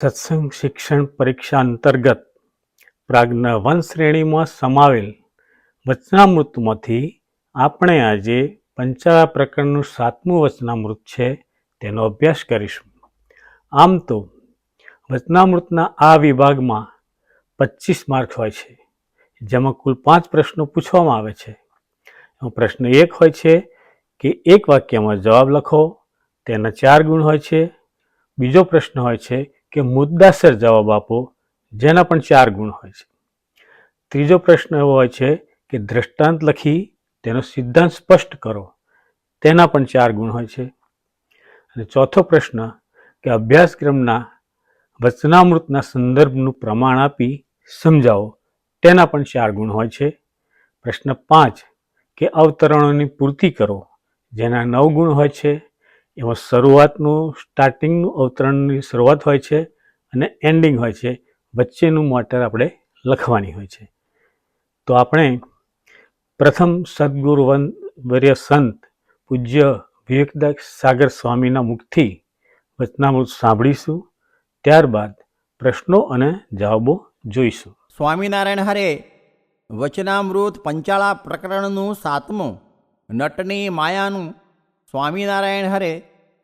સત્સંગ શિક્ષણ પરીક્ષા અંતર્ગત પ્રાજ્ઞ વન શ્રેણીમાં સમાવેલ વચનામૃતમાંથી આપણે આજે પંચાળા પ્રકરણનું સાતમું વચનામૃત છે તેનો અભ્યાસ કરીશું. આમ તો વચનામૃતના આ વિભાગમાં પચીસ માર્ક હોય છે, જેમાં કુલ પાંચ પ્રશ્નો પૂછવામાં આવે છે. પ્રશ્ન એક હોય છે કે એક વાક્યમાં જવાબ લખો, તેના ચાર ગુણ હોય છે, બીજો પ્રશ્ન હોય છે કે મુદ્દાસર જવાબ આપો, જેના પણ ચાર ગુણ હોય છે. ત્રીજો પ્રશ્ન એવો હોય છે કે દ્રષ્ટાંત લખી તેનો સિદ્ધાંત સ્પષ્ટ કરો, તેના પણ ચાર ગુણ હોય છે. અને ચોથો પ્રશ્ન કે અભ્યાસક્રમના વચનામૃતના સંદર્ભનું પ્રમાણ આપી સમજાવો, તેના પણ ચાર ગુણ હોય છે. પ્રશ્ન પાંચ કે અવતરણોની પૂર્તિ કરો, જેના નવ ગુણ હોય છે. એમાં શરૂઆતનું સ્ટાર્ટિંગનું અવતરણની શરૂઆત હોય છે અને એન્ડિંગ હોય છે. વચ્ચેનું મોટર આપણે લખવાની હોય છે. તો આપણે પ્રથમ સદગુરુ વન વર્ય સંત પૂજ્ય વિવેકદાસ સાગર સ્વામીના મુખથી વચનામૃત સાંભળીશું. ત્યારબાદ પ્રશ્નો અને જવાબો જોઈશું. સ્વામિનારાયણ હરે, વચનામૃત પંચાળા પ્રકરણનું સાતમું, નટની માયાનું સ્વામિનારાયણ હરે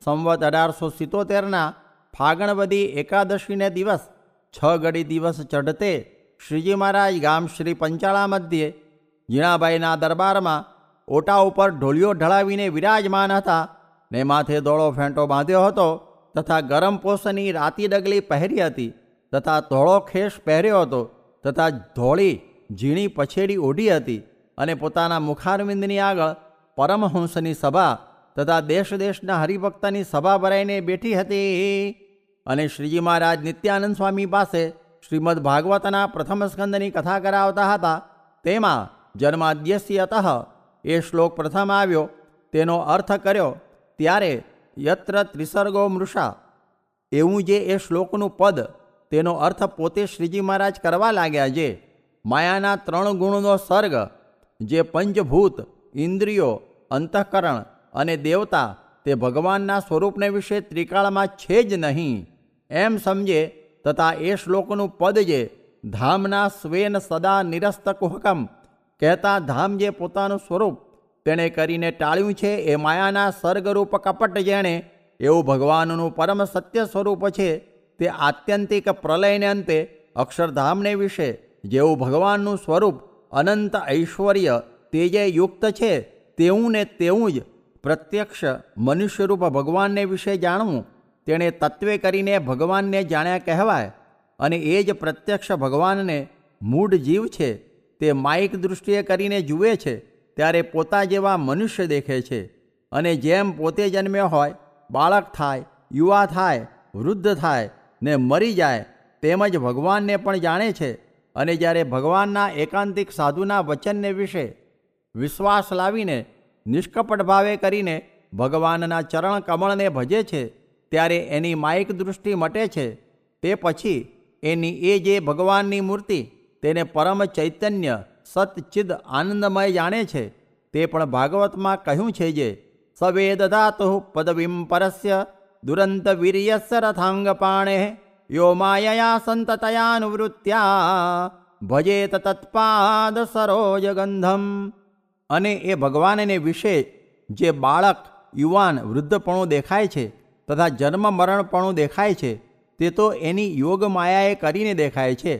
સંવત અઢારસો સિત્તોતેરના ફાગણવદી એકાદશીને દિવસ છ ગડી દિવસ ચઢતે શ્રીજી મહારાજ ગામ શ્રી પંચાળા મધ્યે જીણાભાઈના દરબારમાં ઓટા ઉપર ઢોલિયો ઢળાવીને વિરાજમાન હતા ને માથે ધોળો ફેંટો બાંધ્યો હતો તથા ગરમ પોષની રાતી ડગલી પહેરી હતી તથા ધોળો ખેસ પહેર્યો હતો તથા ધોળી ઝીણી પછેડી ઓઢી હતી અને પોતાના મુખારવિંદની આગળ પરમહંસની સભા તથા દેશ દેશના હરિભક્તની સભા ભરાઈને બેઠી હતી. અને શ્રીજી મહારાજ નિત્યાનંદ સ્વામી પાસે શ્રીમદ ભાગવતના પ્રથમ સ્કંદની કથા કરાવતા હતા. તેમાં જન્માદ્યસ્યતઃ એ શ્લોક પ્રથમ આવ્યો. તેનો અર્થ કર્યો, ત્યારે યત્ર ત્રિસર્ગો મૃષા. એવું જે એ શ્લોકનું પદ, તેનો અર્થ પોતે શ્રીજી મહારાજ કરવા લાગ્યા જે માયાના ત્રણ ગુણનો સર્ગ, જે પંચભૂત, ઇન્દ્રિયો, અંતઃકરણ અને દેવતા તે ભગવાનના સ્વરૂપને વિશે ત્રિકાળમાં છે જ નહીં. એમ સમજે તથા એ શ્લોકનું પદ જે ધામના સ્વેન સદા નિરસ્ત કુહકમ કહેતા ધામ જે પોતાનું સ્વરૂપ તેણે કરીને ટાળ્યું છે એ માયાના સર્ગરૂપ કપટ જેણે એવું ભગવાનનું પરમ સત્ય સ્વરૂપ છે તે આત્યંતિક પ્રલયને અંતે અક્ષરધામને વિશે જેવું ભગવાનનું સ્વરૂપ અનંત ઐશ્વર્ય તે જે યુક્ત છે તેવું ને તેવું જ પ્રત્યક્ષ મનુષ્યરૂપ ભગવાનને વિશે જાણવું, તેણે તત્વે કરીને ભગવાનને જાણ્યા કહેવાય અને એ જ પ્રત્યક્ષ ભગવાનને મૂળ જીવ છે, તે માયિક દૃષ્ટિએ કરીને જુએ છે, ત્યારે પોતા જેવા મનુષ્ય દેખે છે અને જેમ પોતે જન્મ્યો હોય, બાળક થાય, યુવા થાય, વૃદ્ધ થાય ને મરી જાય તેમજ ભગવાનને પણ જાણે છે અને જ્યારે ભગવાનના એકાંતિક સાધુના વચનને વિશે વિશ્વાસ લાવીને નિષ્કપટ ભાવે કરીને ભગવાનના ચરણ કમળને ભજે છે, ત્યારે એની માયિક દૃષ્ટિ મટે છે. તે પછી એની એ જે ભગવાનની મૂર્તિ, તેને પરમ ચૈતન્ય, સતચિદ આનંદમય જાણે છે. તે પણ ભાગવતમાં કહ્યું છે જે ધાતુ પદવીમ પરસ્ય દુરંત વીર્યસ્ય રથાંગ પાણે, યો માયયા સંતતયાનુવૃત્યા ભજેત તત્પાદ સરોજ ગંધમ. અને એ ભગવાનને વિશે જે બાળક, યુવાન, વૃદ્ધપણું દેખાય છે તથા જન્મ મરણપણું દેખાય છે, તે તો એની યોગ માયાએ કરીને દેખાય છે.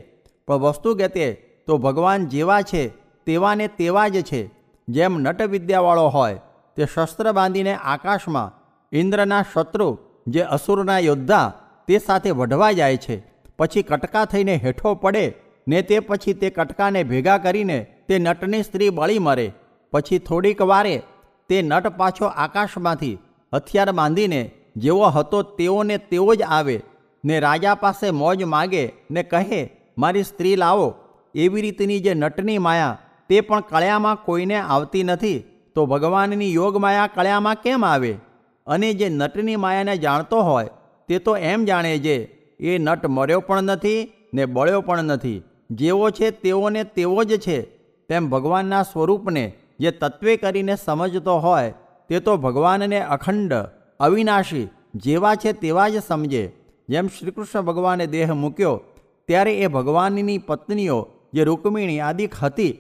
પણ વસ્તુ ગતે તો ભગવાન જેવા છે, તેવા ને તેવા જ છે. જેમ નટવિદ્યાવાળો હોય, તે શસ્ત્ર બાંધીને આકાશમાં ઇન્દ્રના શત્રુ, જે અસુરના યોદ્ધા, તે સાથે વઢવા જાય છે. પછી કટકા થઈને હેઠો પડે ને તે પછી તે કટકાને ભેગા કરીને તે નટની સ્ત્રી બળી મરે. પછી થોડીક વારે તે નટ પાછો આકાશમાંથી હથિયાર બાંધીને જેવો હતો તેઓને તેવો જ આવે ને રાજા પાસે મોજ માગે ને કહે, મારી સ્ત્રી લાવો. એવી રીતની જે નટની માયા તે પણ કળ્યામાં કોઈને આવતી નથી. તો ભગવાનની યોગ માયા કળિયામાં કેમ આવે? અને જે નટની માયાને જાણતો હોય તે તો એમ જાણે છે એ નટ મર્યો પણ નથી ને બળ્યો પણ નથી. જેવો છે તેઓને તેવો જ છે. તેમ ભગવાનના સ્વરૂપને જે તત્વે કરીને સમજતો હોય, તે તો ભગવાનને અખંડ, અવિનાશી જેવા છે તેવા જ સમજે. જેમ શ્રીકૃષ્ણ ભગવાને દેહ મૂક્યો, ત્યારે એ ભગવાનની પત્નીઓ જે રૂકમિણી આદિક હતી,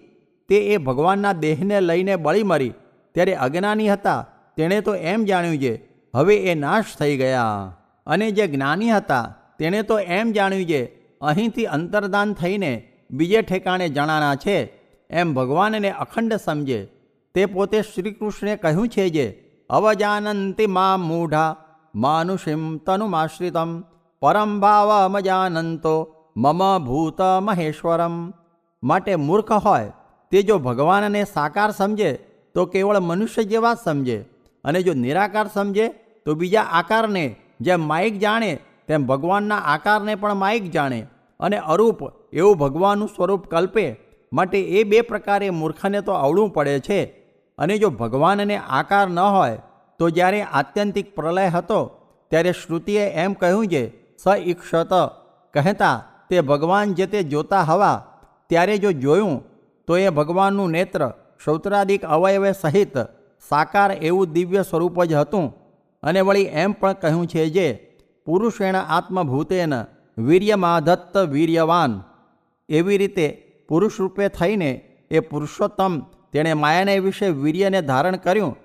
તે એ ભગવાનના દેહને લઈને બળી મરી. ત્યારે અજ્ઞાની હતા, તેણે તો એમ જાણ્યું છે, હવે એ નાશ થઈ ગયા. અને જે જ્ઞાની હતા, તેણે તો એમ જાણ્યું છે, અહીંથી અંતરદાન થઈને બીજે ઠેકાણે જણાના છે એમ ભગવાનને અખંડ સમજે. તે પોતે શ્રીકૃષ્ણે કહ્યું છે જે, અવજાનંતિ મા મૂઢા, માનુષિમ તનુમાશ્રિતમ, પરમ ભાવમજાનંતો, મમ ભૂત મહેશ્વરમ. માટે મૂર્ખ હોય, તે જો ભગવાનને સાકાર સમજે, તો કેવળ મનુષ્ય જેવા જ સમજે. અને જો નિરાકાર સમજે, તો બીજા આકારને, જેમ માઇક જાણે, તેમ ભગવાનના આકારને પણ માઇક જાણે. અને અરૂપ એવું ભગવાનનું સ્વરૂપ કલ્પે માટે એ બે પ્રકારે મૂર્ખને તો અવળું પડે છે. અને જો ભગવાનને આકાર ન હોય, તો જ્યારે આત્યંતિક પ્રલય હતો, ત્યારે શ્રુતિએ એમ કહ્યું છે સ ઈક્ષત, કહેતા તે ભગવાન જે તે જોતા હવા, ત્યારે જો જોયું, તો એ ભગવાનનું નેત્ર શ્રૌત્રાદિક અવયવે સહિત સાકાર એવું દિવ્ય સ્વરૂપ જ હતું. અને વળી એમ પણ કહ્યું છે જે, પુરુષેણ આત્મભૂતેન વીર્યમાધત્ત વીર્યવાન. એવી રીતે પુરુષ રૂપે થઈને એ પુરુષોત્તમ તેણે માયાને વિશે વીર્યને ધારણ કર્યું,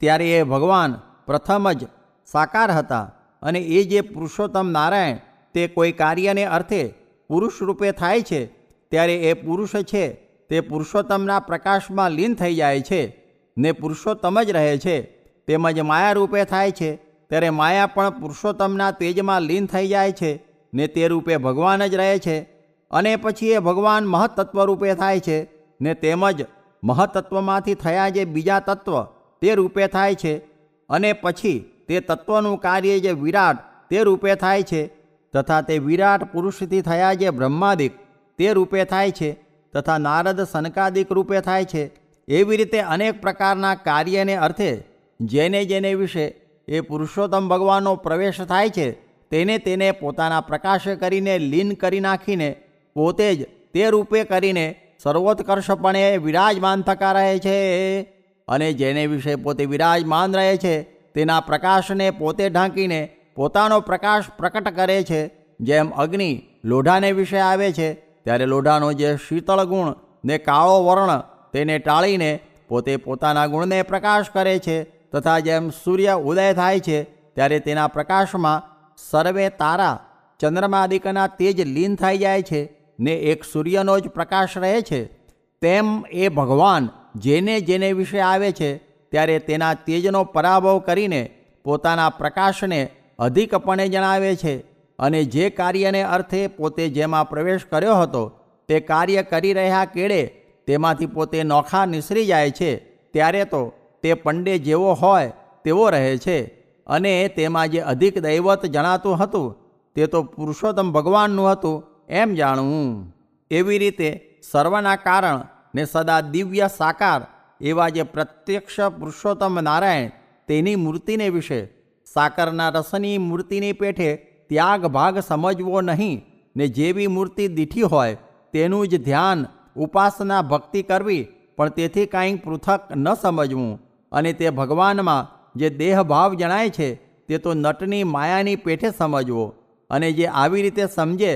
ત્યારે એ ભગવાન પ્રથમ જ સાકાર હતા અને એ જે પુરુષોત્તમ નારાયણ તે કોઈ કાર્યને અર્થે પુરુષ રૂપે થાય છે, ત્યારે એ પુરુષ છે, તે પુરુષોત્તમના પ્રકાશમાં લીન થઈ જાય છે, ને પુરુષોત્તમ જ રહે છે, તેમજ માયા રૂપે થાય છે, ત્યારે માયા પણ પુરુષોત્તમના તેજમાં લીન થઈ જાય છે, ને તે રૂપે ભગવાન જ રહે છે અને પછી એ ભગવાન મહત્તત્વ રૂપે થાય છે ને તેમજ મહત્તત્વમાંથી થયા જે બીજા તત્વ તે રૂપે થાય છે અને પછી તે તત્વનું કાર્ય જે વિરાટ તે રૂપે થાય છે તથા તે વિરાટ પુરુષથી થયા જે બ્રહ્માદિક તે રૂપે થાય છે તથા નારદ સનકાદિક રૂપે થાય છે એવી રીતે અનેક પ્રકારના કાર્યને અર્થે જેને જેને વિશે એ પુરુષોત્તમ ભગવાનનો પ્રવેશ થાય છે તેને તેને પોતાના પ્રકાશ કરીને લીન કરી નાખીને પોતે જ તે રૂપે કરીને સર્વોત્કર્ષપણે વિરાજમાન થતા રહે છે. અને જેને વિશે પોતે વિરાજમાન રહે છે, તેના પ્રકાશને પોતે ઢાંકીને પોતાનો પ્રકાશ પ્રકટ કરે છે. જેમ અગ્નિ લોઢાને વિશે આવે છે, ત્યારે લોઢાનો જે શીતળ ગુણ ને કાળો વર્ણ તેને ટાળીને પોતે પોતાના ગુણને પ્રકાશ કરે છે. તથા જેમ સૂર્ય ઉદય થાય છે, ત્યારે તેના પ્રકાશમાં સર્વે તારા ચંદ્રમાદિકના તેજ લીન થઈ જાય છે. ને એક સૂર્યનો જ પ્રકાશ રહે છે, તેમ એ ભગવાન જેને જેને વિશે આવે છે, ત્યારે તેના તેજનો પરાભવ કરીને પોતાના પ્રકાશને અધિકપણે જણાવે છે અને જે કાર્યને અર્થે પોતે જેમાં પ્રવેશ કર્યો હતો, તે કાર્ય કરી રહ્યા કેળે તેમાંથી પોતે નોખા નિસરી જાય છે, ત્યારે તો તે પંડે જેવો હોય તેવો રહે છે અને તેમાં જે અધિક દૈવત જણાતું હતું, તે તો પુરુષોત્તમ ભગવાનનું હતું એમ જાણવું એવી રીતે સર્વના કારણ ને સદા દિવ્ય સાકાર એવા જે પ્રત્યક્ષ પુરુષોત્તમ નારાયણ તેની મૂર્તિને વિશે, સાકરના રસની મૂર્તિની પેઠે ત્યાગ ભાગ સમજવો નહીં ને જેવી મૂર્તિ દીઠી હોય તેનું જ ધ્યાન ઉપાસના ભક્તિ કરવી, પણ તેથી કાંઈ પૃથક ન સમજવું. અને તે ભગવાનમાં જે દેહભાવ જણાય છે તે તો નટની માયાની પેઠે સમજવો. અને જે આવી રીતે સમજે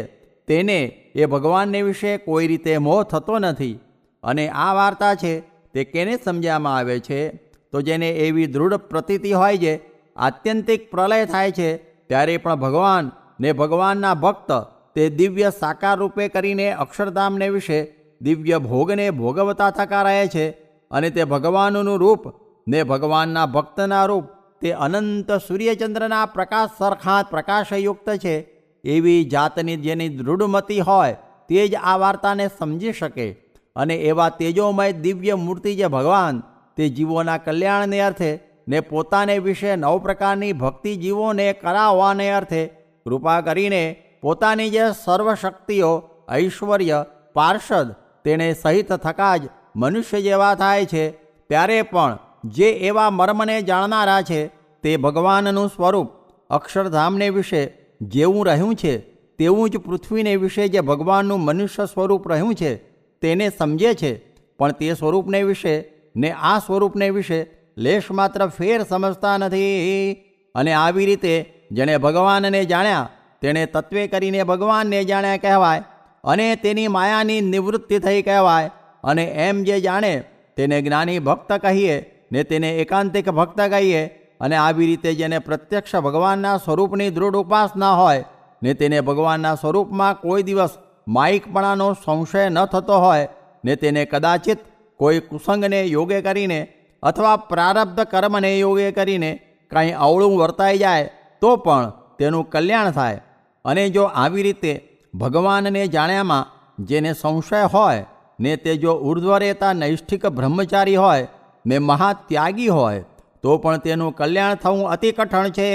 તેને એ ભગવાનને વિશે કોઈ રીતે મોહ થતો નથી. અને આ વાર્તા છે તે કેને સમજવામાં આવે છે? તો જેને એવી દૃઢ પ્રતીતિ હોય છે આત્યંતિક પ્રલય થાય છે, ત્યારે પણ ભગવાન ને ભગવાનના ભક્ત તે દિવ્ય સાકાર રૂપે કરીને અક્ષરધામને વિશે દિવ્ય ભોગને ભોગવતા થકા રહે છે અને તે ભગવાનનું રૂપ ને ભગવાનના ભક્તના રૂપ તે અનંત સૂર્યચંદ્રના પ્રકાશ સરખા પ્રકાશયુક્ત છે. એવી જાતની જેની દૃઢમતી હોય તે જ આ વાર્તાને સમજી શકે. અને એવા તેજોમય દિવ્ય મૂર્તિ જે ભગવાન તે જીવોના કલ્યાણને અર્થે ને પોતાને વિશે નવ પ્રકારની ભક્તિ જીવોને કરાવવાને અર્થે કૃપા કરીને પોતાની જે સર્વશક્તિઓ, ઐશ્વર્ય, પાર્ષદ તેણે સહિત થકા જ મનુષ્ય જેવા થાય છે, ત્યારે પણ જે એવા મર્મને જાણનારા છે તે ભગવાનનું સ્વરૂપ અક્ષરધામને વિશે જેવું રહ્યું છે, તેવું જ પૃથ્વીને વિશે જે ભગવાનનું મનુષ્ય સ્વરૂપ રહ્યું છે, તેને સમજે છે. પણ તે સ્વરૂપને વિશે ને આ સ્વરૂપને વિશે લેશ માત્ર ફેર સમજતા નથી. અને આવી રીતે જેણે ભગવાનને જાણ્યા, તેણે તત્વે કરીને ભગવાનને જાણ્યા કહેવાય અને તેની માયાની નિવૃત્તિ થઈ કહેવાય. અને એમ જે જાણે, તેને જ્ઞાની ભક્ત કહીએ ને તેને એકાંતિક ભક્ત કહીએ અને આવી રીતે જેને પ્રત્યક્ષ ભગવાનના સ્વરૂપની દૃઢ ઉપાસના હોય ને તેને ભગવાનના સ્વરૂપમાં કોઈ દિવસ માયિકપણાનો સંશય ન થતો હોય ને તેને કદાચિત કોઈ કુસંગને યોગે કરીને અથવા પ્રારબ્ધ કર્મને યોગે કરીને કાંઈ અવળું વર્તાઈ જાય તો પણ તેનું કલ્યાણ થાય. અને જો આવી રીતે ભગવાનને જાણ્યામાં જેને સંશય હોય ને તે જો ઉર્ધ્વરેતા નૈષ્ઠિક બ્રહ્મચારી હોય ને મહાત્યાગી હોય તો પણ તેનું કલ્યાણ થવું અતિ કઠણ છે.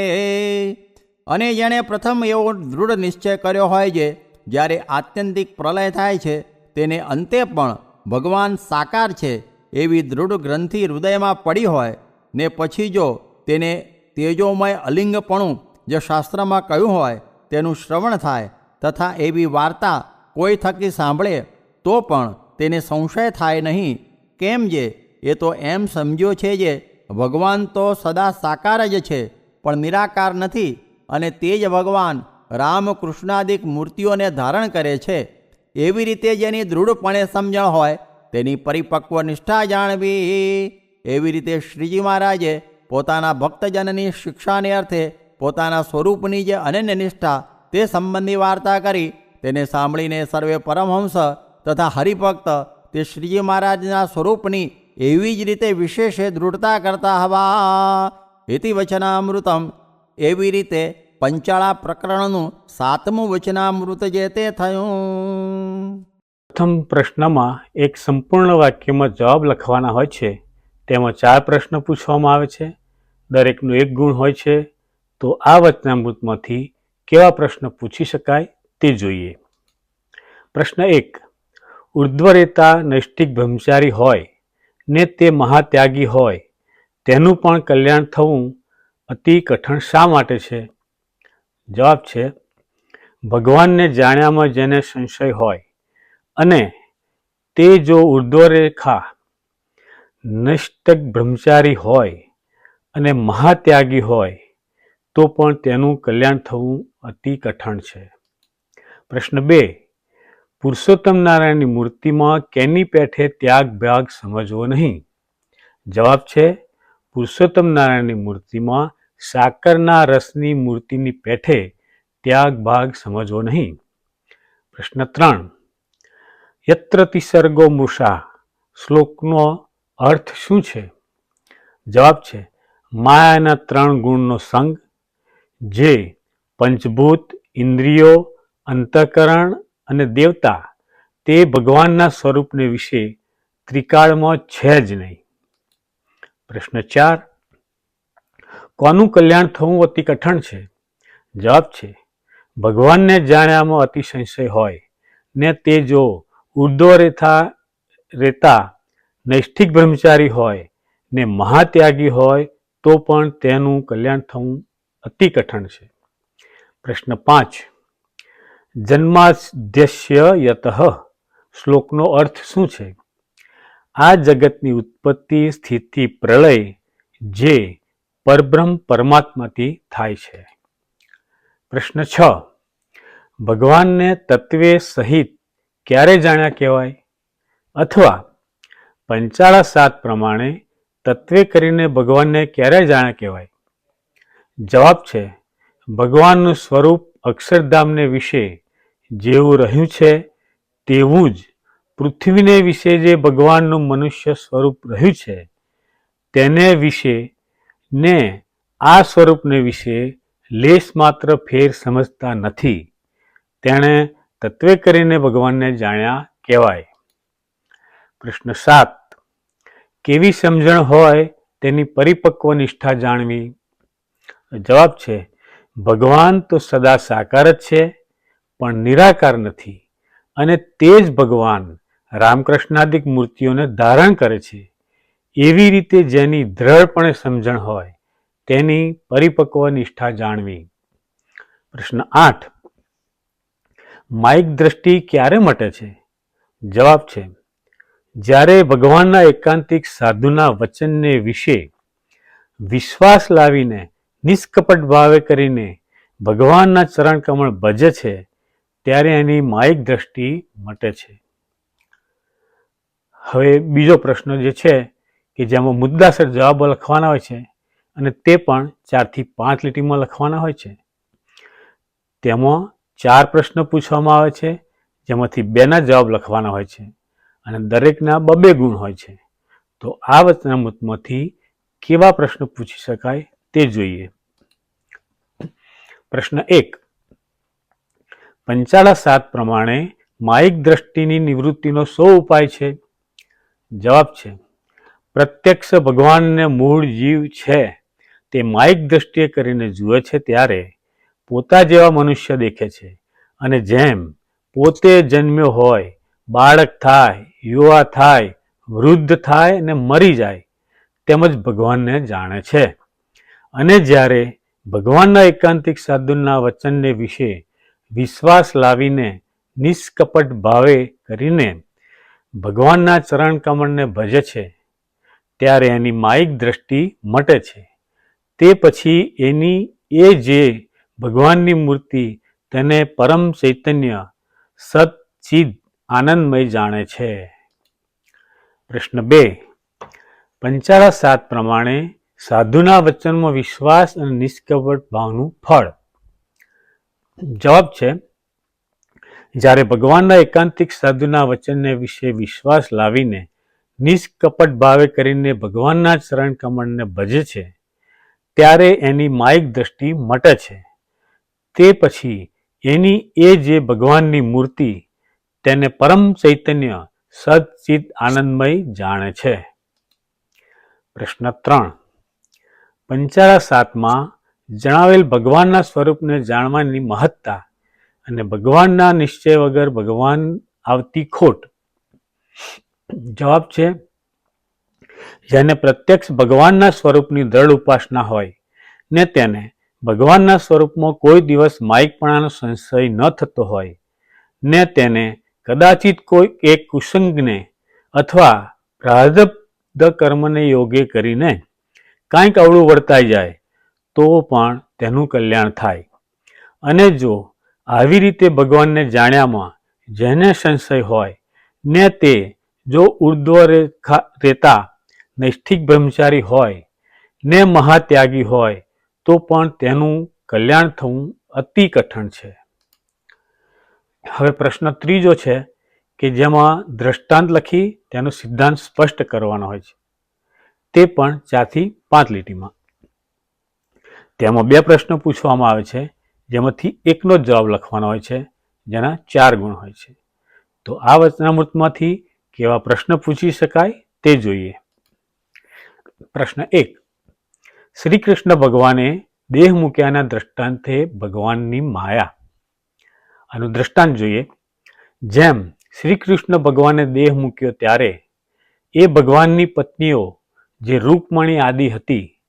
અને જેણે પ્રથમ એવો દૃઢ નિશ્ચય કર્યો હોય છે, જ્યારે આત્યંતિક પ્રલય થાય છે, તેને અંતે પણ ભગવાન સાકાર છે એવી દૃઢ ગ્રંથિ હૃદયમાં પડી હોય, ને પછી જો તેને તેજોમય અલિંગપણું જે શાસ્ત્રમાં કહ્યું હોય, તેનું શ્રવણ થાય તથા એવી વાર્તા કોઈ થકી સાંભળે, તો પણ તેને સંશય થાય નહીં. કેમ જે? એ તો એમ સમજ્યો છે જે ભગવાન તો સદા સાકાર જ છે, પણ નિરાકાર નથી અને તે જ ભગવાન રામ કૃષ્ણાદિક મૂર્તિઓને ધારણ કરે છે. એવી રીતે જેની દૃઢપણે સમજણ હોય, તેની પરિપક્વ નિષ્ઠા જાણવી. એવી રીતે શ્રીજી મહારાજે પોતાના ભક્તજનની શિક્ષાને અર્થે પોતાના સ્વરૂપની જે અનન્ય નિષ્ઠા તે સંબંધી વાર્તા કરી, તેને સાંભળીને સર્વે પરમહંસ તથા હરિભક્ત તે શ્રીજી મહારાજના સ્વરૂપની એવી જ રીતે વિશેષે દૃઢતા કરતા હવા ઇતિ વચનામૃતમ. એવી રીતે પંચાળા પ્રકરણનું સાતમું વચનામૃત જે તે થયું. પ્રથમ પ્રશ્નમાં એક સંપૂર્ણ વાક્યમાં જવાબ લખવાના હોય છે. તેમાં ચાર પ્રશ્ન પૂછવામાં આવે છે. દરેકનો એક ગુણ હોય છે. તો આ વચનામૃતમાંથી કેવા પ્રશ્ન પૂછી શકાય તે જોઈએ. પ્રશ્ન એક. ઉર્ધ્વરેતા નૈષ્ઠિક બ્રહ્મચારી હોય ને તે મહાત્યાગી હોય. તેનું પણ કલ્યાણ થવું અતિ કઠણ શા માટે છે? જવાબ છે, ભગવાનને જાણ્યામાં જેને સંશય હોય અને તે જો ઉર્ધ્વરેખા, નિષ્ઠક બ્રહ્મચારી હોય અને મહાત્યાગી હોય, તો પણ તેનું કલ્યાણ થવું અતિ કઠણ છે. પ્રશ્ન બે પુરુષોત્તમ નારાયણની મૂર્તિમાં કેની પેઠે ત્યાગ ભાગ સમજવો નહીં? જવાબ છે, પુરુષોત્તમ નારાયણની મૂર્તિમાં સાકરના રસની મૂર્તિની પેઠે ત્યાગ ભાગ સમજવો નહીં. પ્રશ્ન ત્રણ. યત્ર તિસર્ગો મૃષા, શ્લોકનો અર્થ શું છે? જવાબ છે, માયાના ત્રણ ગુણનો સંગ, જે પંચભૂત, ઇન્દ્રિયો, અંતઃકરણ અને દેવતા તે ભગવાનના સ્વરૂપને વિશે ત્રિકાળમાં છે જ નહીં. પ્રશ્ન ચાર, કોનું કલ્યાણ થવું અતિ કઠણ છે? જવાબ છે, ભગવાનને જાણ્યામાં અતિ સંશય હોય. ને તે જો ઉર્ધ્વ રેથા રહેતા નૈષ્ઠિક બ્રહ્મચારી હોય ને મહાત્યાગી હોય તો પણ તેનું કલ્યાણ થવું અતિ કઠણ છે. પ્રશ્ન પાંચ જન્માદ્યસ્ય યતઃ. શ્લોકનો અર્થ શું છે? આ જગતની ઉત્પત્તિ, સ્થિતિ, પ્રલય જે પરબ્રહ્મ પરમાત્માથી થાય છે. પ્રશ્ન છ. ભગવાનને તત્વે સહિત ક્યારે જાણ્યા કહેવાય? અથવા પંચાળા સાત પ્રમાણે તત્વે કરીને ભગવાનને ક્યારે જાણ્યા કહેવાય? જવાબ છે, ભગવાનનું સ્વરૂપ અક્ષરધામને વિશે જેવું રહ્યું છે, તેવું જ પૃથ્વીને વિશે જે ભગવાનનું મનુષ્ય સ્વરૂપ રહ્યું છે, તેને વિશે ને આ સ્વરૂપને વિશે લેશ માત્ર ફેર સમજતા નથી. તેણે તત્વે કરીને ભગવાનને જાણ્યા કહેવાય. પ્રશ્ન સાત. કેવી સમજણ હોય તેની પરિપક્વ નિષ્ઠા જાણવી? જવાબ છે ભગવાન તો સદા સાકાર જ છે, પણ નિરાકાર નથી. અને તે જ ભગવાન રામકૃષ્ણાદિક મૂર્તિઓને ધારણ કરે છે. એવી રીતે જેની દ્રઢપણે સમજણ હોય, તેની પરિપક્વ નિષ્ઠા જાણવી. પ્રશ્ન આઠ. માઇક દ્રષ્ટિ ક્યારે મટે છે? જવાબ છે. જ્યારે ભગવાનના એકાંતિક સાધુના વચનને વિશે વિશ્વાસ લાવીને નિષ્કપટ ભાવે કરીને ભગવાનના ચરણ કમળ ભજે છે, ત્યારે એની માયિક દ્રષ્ટિ મટે છે. હવે બીજો પ્રશ્ન જે છે કે જેમાં મુદ્દાસર જવાબો લખવાના હોય છે અને તે પણ ચારથી પાંચ લીટીમાં લખવાના હોય છે. તેમાં ચાર પ્રશ્ન પૂછવામાં આવે છે, જેમાંથી બેના જવાબ લખવાના હોય છે અને દરેકના બબે ગુણ હોય છે. તો આ વચનામૃતમાંથી કેવા પ્રશ્ન પૂછી શકાય તે જોઈએ. પ્રશ્ન એક. પંચાળા સાત પ્રમાણે માયિક દ્રષ્ટિની નિવૃત્તિનો સો ઉપાય છે? જવાબ છે. પ્રત્યક્ષ ભગવાનને મૂળ જીવ છે, તે માયિક દ્રષ્ટિએ કરીને જુએ છે ત્યારે પોતા જેવા મનુષ્ય દેખે છે. અને જેમ પોતે જન્મ્યો હોય, બાળક થાય, યુવા થાય, વૃદ્ધ થાય અને મરી જાય તેમજ ભગવાનને જાણે છે. અને જ્યારે ભગવાનના એકાંતિક સાધુના વચનને વિશે વિશ્વાસ લાવીને નિષ્કપટ ભાવે કરીને ભગવાનના ચરણ કમળને ભજે છે, ત્યારે એની માયિક દ્રષ્ટિ મટે છે. તે પછી એની, એ જે ભગવાનની મૂર્તિ તેને પરમ ચૈતન્ય સચ્ચિદ આનંદમય જાણે છે. પ્રશ્ન બે. પંચાળા સાત પ્રમાણે સાધુના વચનમાં વિશ્વાસ અને નિષ્કપટ ભાવનું ફળ. જવાબ છે, જ્યારે ભગવાનના એકાંતિક સાધુના વચનને વિશે વિશ્વાસ લાવીને નિષ્કપટ ભાવે કરીને ભગવાનના ચરણ કમળને ભજે છે, ત્યારે એની માયિક દ્રષ્ટિ મટે છે. તે પછી એની એ જે ભગવાનની મૂર્તિ, તેને પરમ ચૈતન્ય સદચિત આનંદમય જાણે છે. પ્રશ્ન ત્રણ. પંચાળા સાતમાં જણાવેલ ભગવાનના સ્વરૂપને જાણવાની મહત્તા અને ભગવાનના નિશ્ચય વગર ભગવાન આવતી ખોટ. જવાબ છે જેને પ્રત્યક્ષ ભગવાનના સ્વરૂપની દ્રઢ ઉપાસના હોય ને તેને ભગવાનના સ્વરૂપમાં કોઈ દિવસ માયિકપણાનો સંશય ન થતો હોય ને તેને કદાચિત કોઈ એક કુસંગને અથવા પ્રારબ્ધ કર્મને યોગે કરીને કાંઈક અવળું વર્તાઈ જાય, તો પણ તેનું કલ્યાણ થાય. અને જો આવી રીતે ભગવાનને જાણ્યામાં જેને સંશય હોય, ને તે જો ઉર્ધ્વ રેખા રેતા નૈષ્ઠિક બ્રહ્મચારી હોય, ને મહાત્યાગી હોય, તો પણ તેનું કલ્યાણ થવું અતિ કઠણ છે. હવે પ્રશ્ન ત્રીજો છે કે જેમાં દ્રષ્ટાંત લખી તેનો સિદ્ધાંત સ્પષ્ટ કરવાનો હોય છે. તે પણ ચારથી પાંચ લીટીમાં. તેમાં બે પ્રશ્નો પૂછવામાં આવે છે, જેમાંથી એકનો જ જવાબ લખવાનો હોય છે, જેના ચાર ગુણ હોય છે. તો આ વચનામૃતમાંથી કેવા પ્રશ્ન પૂછી શકાય તે જોઈએ. પ્રશ્ન એક. શ્રી કૃષ્ણ ભગવાને દેહ મૂક્યાના દ્રષ્ટાંતે ભગવાનની માયા. આનું દ્રષ્ટાંત જોઈએ. જેમ શ્રી કૃષ્ણ ભગવાને દેહ મૂક્યો ત્યારે, એ ભગવાનની પત્નીઓ જે રૂપમણી આદિ હતી,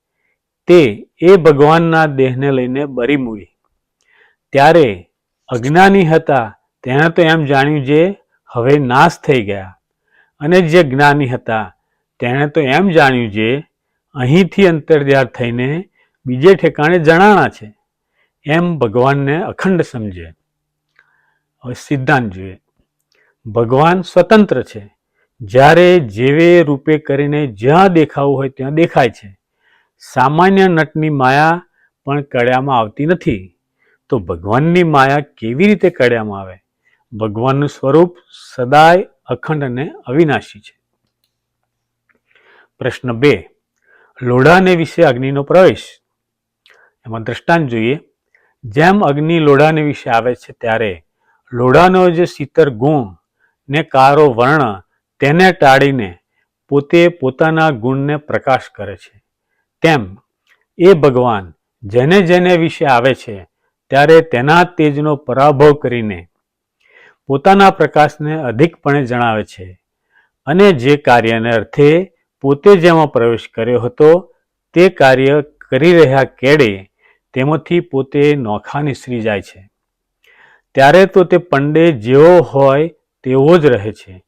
તે એ ભગવાનના દેહને લઈને બરી મૂવી ત્યારે અજ્ઞાની હતા, તેણે તો એમ જાણ્યું જે હવે નાશ થઈ ગયા. અને જે જ્ઞાની હતા, તેણે તો એમ જાણ્યું જે અહીંથી અંતર્ધ્યાર થઈને બીજે ઠેકાણે જણાણા છે. એમ ભગવાનને અખંડ સમજે. હવે સિદ્ધાંત જોઈએ ભગવાન સ્વતંત્ર છે. જ્યારે જેવે રૂપે કરીને જ્યાં દેખાવું હોય ત્યાં દેખાય છે. સામાન્ય નટની માયા પણ કળ્યામાં આવતી નથી. તો ભગવાનની માયા કેવી રીતે કળ્યામાં આવે? ભગવાનનું સ્વરૂપ સદાય અખંડ અને અવિનાશી છે. પ્રશ્ન બે. લોઢાને વિશે અગ્નિનો પ્રવેશ. એમાં દ્રષ્ટાંત જોઈએ. જેમ અગ્નિ લોઢાને વિશે આવે છે ત્યારે લોઢાનો જે શીતર ગુણ ને કારો વર્ણ તેને ટાળીને પોતે પોતાના ગુણને પ્રકાશ કરે છે. તેમ એ ભગવાન જેને જેને વિશે આવે છે, ત્યારે તેના તેજનો પરાભવ કરીને પોતાના પ્રકાશને અધિકપણે જણાવે છે અને જે કાર્યને અર્થે પોતે જેમાં પ્રવેશ કર્યો હતો, તે કાર્ય કરી રહ્યા કેડે તેમાંથી પોતે નોખા નિસરી જાય છે. ત્યારે તો તે પંડે જેવો હોય તેવો જ રહે છે.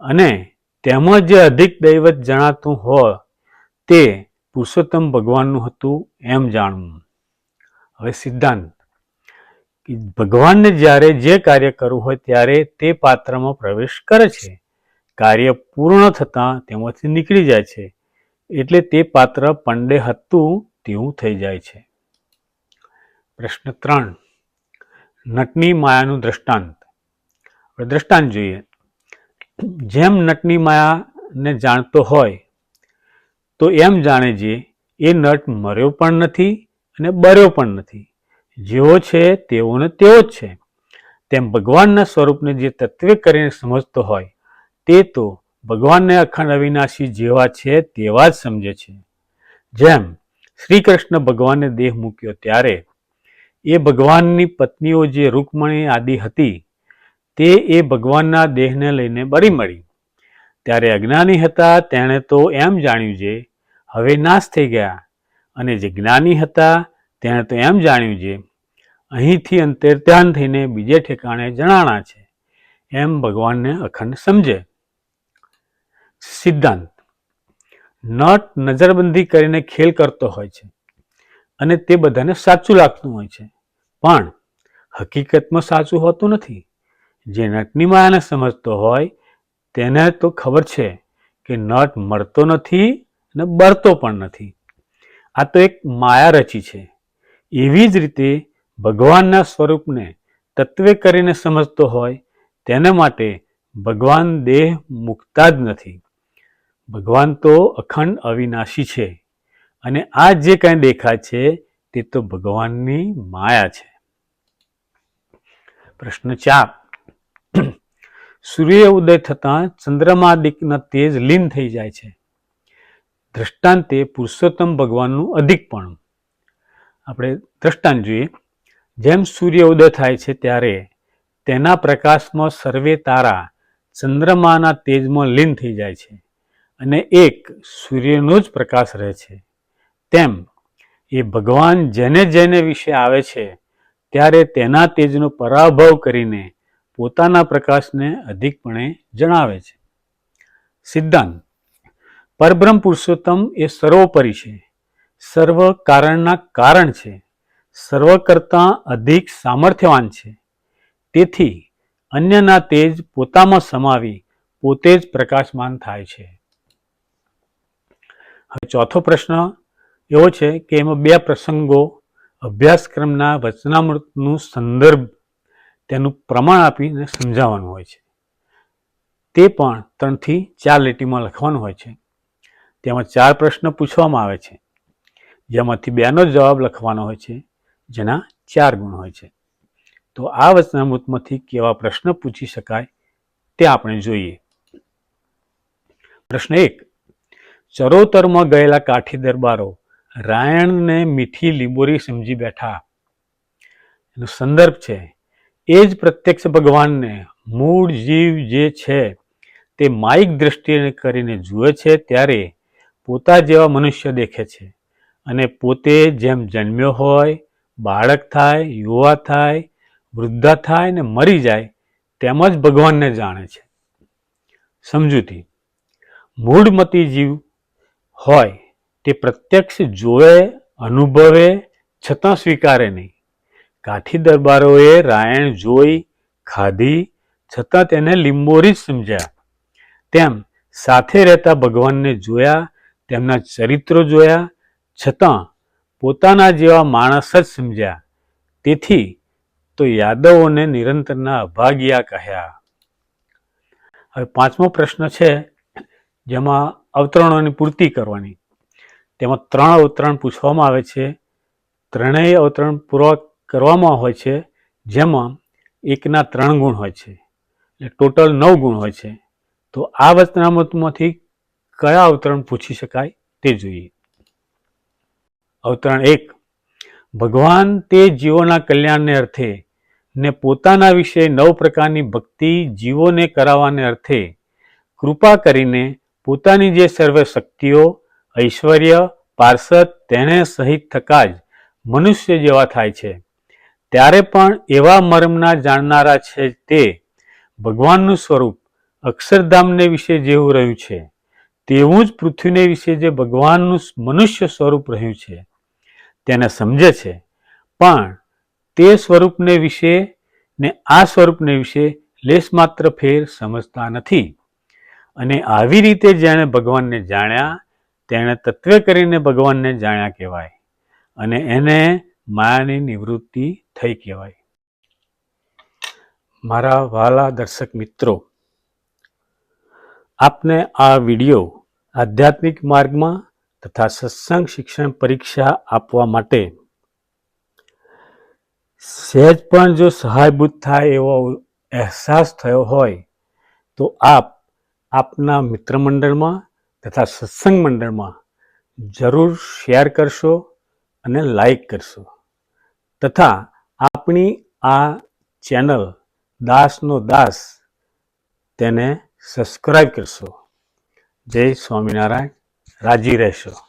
અને તેમાં જે અધિક દૈવત જણાતું હોય તે પુરુષોત્તમ ભગવાનનું હતું એમ જાણવું. હવે સિદ્ધાંત ભગવાનને જ્યારે જે કાર્ય કરવું હોય ત્યારે તે પાત્રમાં પ્રવેશ કરે છે. કાર્ય પૂર્ણ થતાં તેમાંથી નીકળી જાય છે. એટલે તે પાત્ર પંડે હતું તેવું થઈ જાય છે. પ્રશ્ન ત્રણ. નટની માયાનું દ્રષ્ટાંત. દ્રષ્ટાંત જોઈએ. જેમ નટની માયાને જાણતો હોય, તો એમ જાણે છે, એ નટ મર્યો પણ નથી અને બર્યો પણ નથી. જેવો છે તેવો ને તેવો જ છે. તેમ ભગવાનના સ્વરૂપને જે તત્વે કરીને સમજતો હોય, તે તો ભગવાનને અખંડ અવિનાશી જેવા છે તેવા જ સમજે છે. જેમ શ્રી કૃષ્ણ ભગવાને દેહ મૂક્યો ત્યારે, એ ભગવાનની પત્નીઓ જે રૂકમણી આદિ હતી તે એ ભગવાનના દેહને લઈને બરી મળી. ત્યારે અજ્ઞાની હતા, તેણે તો એમ જાણ્યું છે હવે નાશ થઈ ગયા. અને જે જ્ઞાની હતા, તેણે તો એમ જાણ્યું છે અહીંથી અંતર્ધ્યાન થઈને બીજે ઠેકાણે જણાણા છે. એમ ભગવાનને અખંડ સમજે. સિદ્ધાંત. નટ નજરબંધી કરીને ખેલ કરતો હોય છે અને તે બધાને સાચું લાગતું હોય છે. પણ હકીકતમાં સાચું હોતું નથી. જે નટની માયાને સમજતો હોય, તેને તો ખબર છે કે નટ મળતો નથી અને બળતો પણ નથી. આ તો એક માયા રચી છે. એવી જ રીતે ભગવાનના સ્વરૂપને તત્વે કરીને સમજતો હોય, તેને માટે ભગવાન દેહ મૂકતા જ નથી. ભગવાન તો અખંડ અવિનાશી છે અને આ જે કાંઈ દેખાય છે, તે તો ભગવાનની માયા છે. પ્રશ્ન ચાર. સૂર્ય ઉદય થતાં ચંદ્રમાદિકના તેજ લીન થઈ જાય છે. દ્રષ્ટાંતે પુરુષોત્તમ ભગવાનનું અધિકપણું. આપણે દ્રષ્ટાંત જોઈએ. જેમ સૂર્ય ઉદય થાય છે ત્યારે તેના પ્રકાશમાં સર્વે તારા ચંદ્રમાના તેજમાં લીન થઈ જાય છે અને એક સૂર્યનો જ પ્રકાશ રહે છે. તેમ એ ભગવાન જેને જેને વિશે આવે છે, ત્યારે તેના તેજનો પરાભવ કરીને પોતાના પ્રકાશને અધિકપણે જણાવે છે. સિદ્ધાંત. પરબ્રહ્મ પુરુષોત્તમ એ સર્વોપરી છે. સર્વ કારણના કારણ છે. સર્વ કરતાં અધિક સામર્થ્યવાન છે. તેથી અન્યના તેજ પોતામાં સમાવી પોતે જ પ્રકાશમાન થાય છે. હવે ચોથો પ્રશ્ન એવો છે કે એમાં બે પ્રસંગો અભ્યાસક્રમના વચનામૃતનું સંદર્ભ તેનું પ્રમાણ આપીને સમજાવવાનું હોય છે. તે પણ ત્રણથી ચાર લીટીમાં લખવાનું હોય છે. તેમાં ચાર પ્રશ્ન પૂછવામાં આવે છે. જેમાંથી બેનો જવાબ લખવાનો હોય છે, જેના ચાર ગુણ હોય છે. તો આ વચનામૃતમાંથી કેવા પ્રશ્ન પૂછી શકાય તે આપણે જોઈએ. પ્રશ્ન એક. ચરોતરમાં ગયેલા કાઠી દરબારો રાયણને મીઠી લીંબોરી સમજી બેઠા. એનો સંદર્ભ છે એ જ પ્રત્યક્ષ ભગવાનને મૂળ જીવ જે છે તે માયિક દ્રષ્ટિને કરીને જુએ છે ત્યારે પોતા જેવા મનુષ્ય દેખે છે. અને પોતે જેમ જન્મ્યો હોય, બાળક થાય, યુવા થાય, વૃદ્ધા થાય ને મરી જાય તેમ જ ભગવાનને જાણે છે. સમજૂતી. મૂળમતી જીવ હોય તે પ્રત્યક્ષ જોવે, અનુભવે, છતાં સ્વીકારે નહીં. કાઠી દરબારોએ રાયણ જોઈ, ખાધી, છતાં તેને લીંબોરી જ સમજ્યા. તેમ સાથે રહેતા ભગવાનને જોયા, તેમના ચરિત્રો જોયા, છતાં પોતાના જેવા માણસ જ સમજ્યા. તેથી તો યાદવોને નિરંતરના અભાગ્યા કહ્યા. હવે પાંચમો પ્રશ્ન છે, જેમાં અવતરણોની પૂર્તિ કરવાની. તેમાં ત્રણ અવતરણ પૂછવામાં આવે છે. ત્રણેય અવતરણ પૂર્વક કરવામાં હોય છે, જેમાં એકના ત્રણ ગુણ હોય છે, એટલે ટોટલ નવ ગુણ હોય છે. તો આ વચનામૃતમાંથી કયા અવતરણ પૂછી શકાય તે જોઈએ. અવતરણ એક, ભગવાન તે જીવોના કલ્યાણને અર્થે ને પોતાના વિશે નવ પ્રકારની ભક્તિ જીવોને કરાવવાને અર્થે કૃપા કરીને પોતાની જે સર્વ શક્તિઓ ઐશ્વર્ય, પાર્ષદ તેને સહિત થકા જ મનુષ્ય જેવા થાય છે. ત્યારે પણ એવા મર્મના જાણનારા છે તે ભગવાનનું સ્વરૂપ અક્ષરધામને વિશે જેવું રહ્યું છે. તેવું જ પૃથ્વીને વિશે જે ભગવાનનું મનુષ્ય સ્વરૂપ રહ્યું છે. તેને સમજે છે. પણ તે સ્વરૂપને વિશે ને આ સ્વરૂપને વિશે લેશ માત્ર ફેર સમજતા નથી. અને આવી રીતે જેણે ભગવાનને જાણ્યા, તેણે તત્વે કરીને ભગવાનને જાણ્યા કહેવાય. અને એને માયાની નિવૃત્તિ થઈ કહેવાય. મારા વાલા દર્શક મિત્રો, આપને આ વિડિયો આધ્યાત્મિક માર્ગમાં તથા સત્સંગ શિક્ષણ પરીક્ષા આપવા માટે સહેજ પણ જો સહાયભૂત થાય એવો અહેસાસ થયો હોય, તો આપ આપના મિત્ર મંડળમાં તથા સત્સંગ મંડળમાં જરૂર શેર કરશો અને લાઈક કરશો. તથા આપણી આ ચેનલ દાસનો દાસ તેને સબસ્ક્રાઈબ કરશો. જય સ્વામિનારાયણ. રાજી રહેશો.